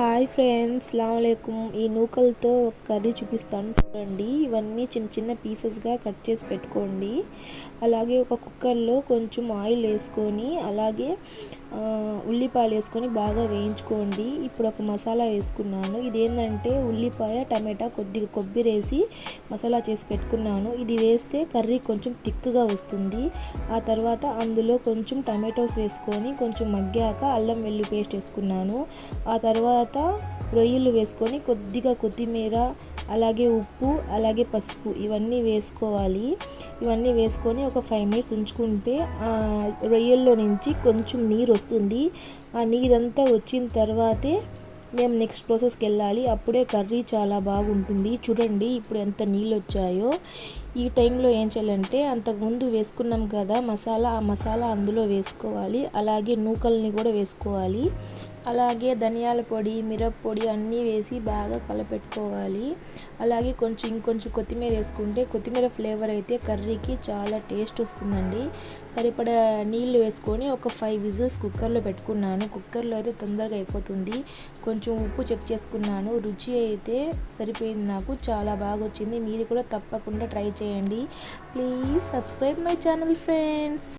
Hi friends అస్సలాముఅలైకుం ఈ నూకలతో curry చూపిస్తాను చూడండి. ఇవన్నీ చిన్న చిన్న పీసెస్గా కట్ చేసి పెట్టుకోండి. అలాగే ఒక కుక్కర్లో కొంచెం ఆయిల్ వేసుకొని అలాగే ఉల్లిపాయలు వేసుకొని బాగా వేయించుకోండి. ఇప్పుడు ఒక మసాలా వేసుకున్నాను. ఇదేంటంటే ఉల్లిపాయ టమాటా కొద్దిగా కొబ్బరి వేసి మసాలా చేసి పెట్టుకున్నాను. ఇది వేస్తే కర్రీ కొంచెం థిక్గా వస్తుంది. ఆ తర్వాత అందులో కొంచెం టమాటోస్ వేసుకొని కొంచెం మగ్గాక అల్లం వెల్లి పేస్ట్ వేసుకున్నాను. ఆ తర్వాత రొయ్యలు వేసుకొని కొద్దిగా కొత్తిమీర అలాగే ఉప్పు అలాగే పసుపు ఇవన్నీ వేసుకోవాలి. ఇవన్నీ వేసుకొని ఒక ఫైవ్ మినిట్స్ ఉంచుకుంటే రొయ్యల్లో నుంచి కొంచెం నీరు వస్తుంది. ఆ నీరంతా వచ్చిన తర్వాతే మేము నెక్స్ట్ ప్రాసెస్కి వెళ్ళాలి. అప్పుడే కర్రీ చాలా బాగుంటుంది. చూడండి ఇప్పుడు ఎంత నీళ్ళు వచ్చాయో. ఈ టైంలో ఏం చేయాలంటే అంతకుముందు వేసుకున్నాం కదా మసాలా ఆ మసాలా అందులో వేసుకోవాలి. అలాగే నూకల్ని కూడా వేసుకోవాలి. అలాగే ధనియాల పొడి మిరప్పొడి అన్నీ వేసి బాగా కలపెట్టుకోవాలి. అలాగే కొంచెం ఇంకొంచెం కొత్తిమీర వేసుకుంటే కొత్తిమీర ఫ్లేవర్ అయితే కర్రీకి చాలా టేస్ట్ వస్తుందండి. సరిపడా నీళ్ళు వేసుకొని ఒక ఫైవ్ విజిల్స్ కుక్కర్లో పెట్టుకున్నాను. కుక్కర్లో అయితే తొందరగా అయిపోతుంది. కొంచెం ఉప్పు చెక్ చేసుకున్నాను. రుచి అయితే సరిపోయింది నాకు. చాలా బాగా వచ్చింది మీరు కూడా తప్పకుండా ట్రై చేయండి. Please subscribe my channel friends